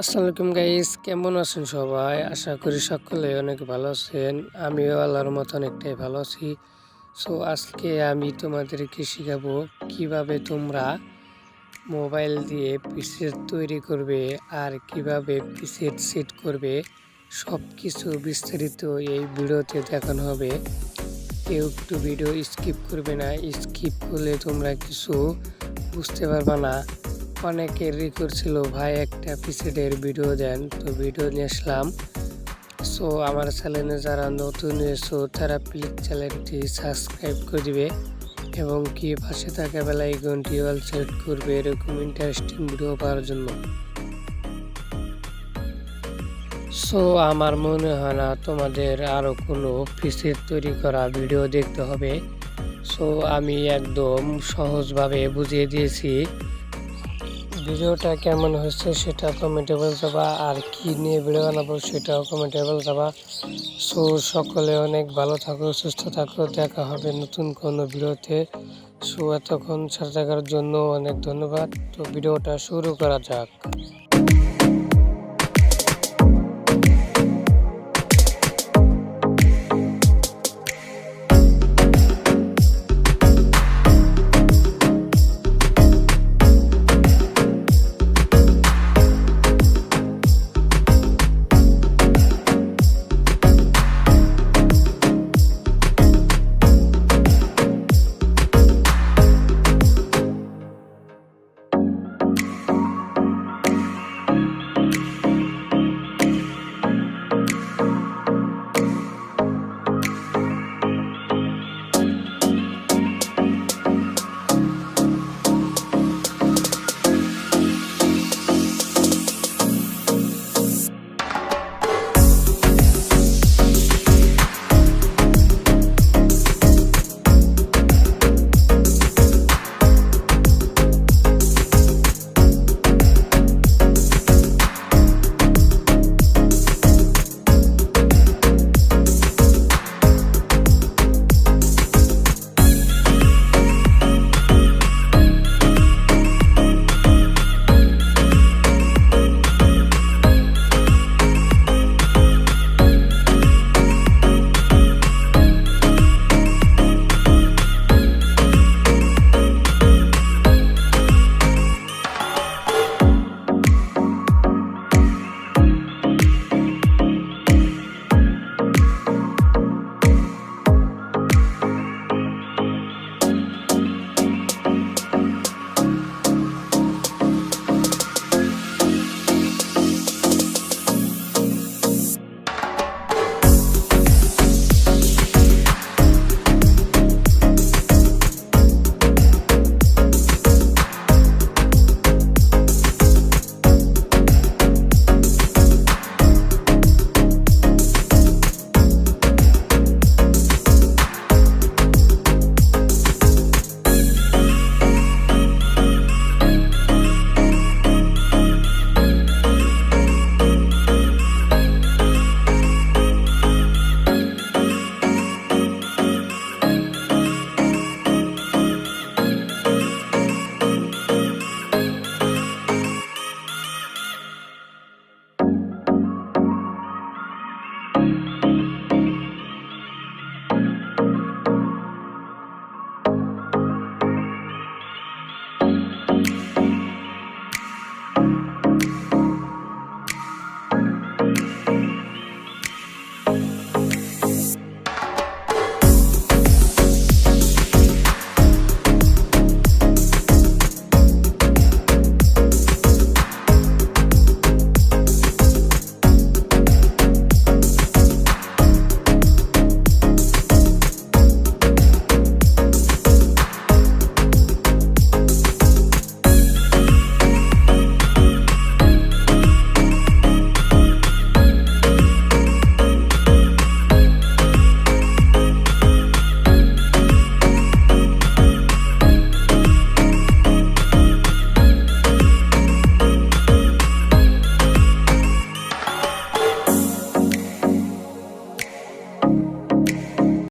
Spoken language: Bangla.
আসসালামু আলাইকুম গাইস, কেমন আছেন সবাই? আশা করি সকলে অনেক ভালো আছেন। আমিও আল্লাহর মতো অনেকটাই ভালো আছি। সো আজকে আমি তোমাদেরকে শেখাবো কীভাবে তোমরা মোবাইল দিয়ে পিসেট তৈরি করবে আর কীভাবে পিসেট সেট করবে। সব কিছু বিস্তারিত এই ভিডিওতে দেখানো হবে। কেউ একটু ভিডিও স্কিপ করবে না। স্কিপ করলে তোমরা কিছু বুঝতে পারবে না। অনেকের রিকোয়েস্ট ছিল ভাই, একটা পিসেটের ভিডিও দেন। তো ভিডিও নিয়ে আসলাম। সো আমার চ্যানেলে যারা নতুন এসো, তারা প্লিজ চ্যানেলটি সাবস্ক্রাইব করে দিবে এবং কি পাশে থাকা বেলায় ঘন্টি অল সেট করবে, এরকম ইন্টারেস্টিং ভিডিও পাওয়ার জন্য। সো আমার মনে হয় না তোমাদের আরও কোনো পিসের তৈরি করা ভিডিও দেখতে হবে। সো আমি একদম সহজভাবে বুঝিয়ে দিয়েছি। ভিডিওটা কেমন হয়েছে সেটা কমেন্টে বলতে বা আর কি নিয়ে ভিডিও বানাবো সেটাও কমেন্টে যাবা সো, সকলে অনেক ভালো থাকো, সুস্থ থাকো। দেখা হবে নতুন কোনো ভিডিওতে। সো, এতক্ষণ সাথে থাকার জন্য অনেক ধন্যবাদ। তো, ভিডিওটা শুরু করা যাক।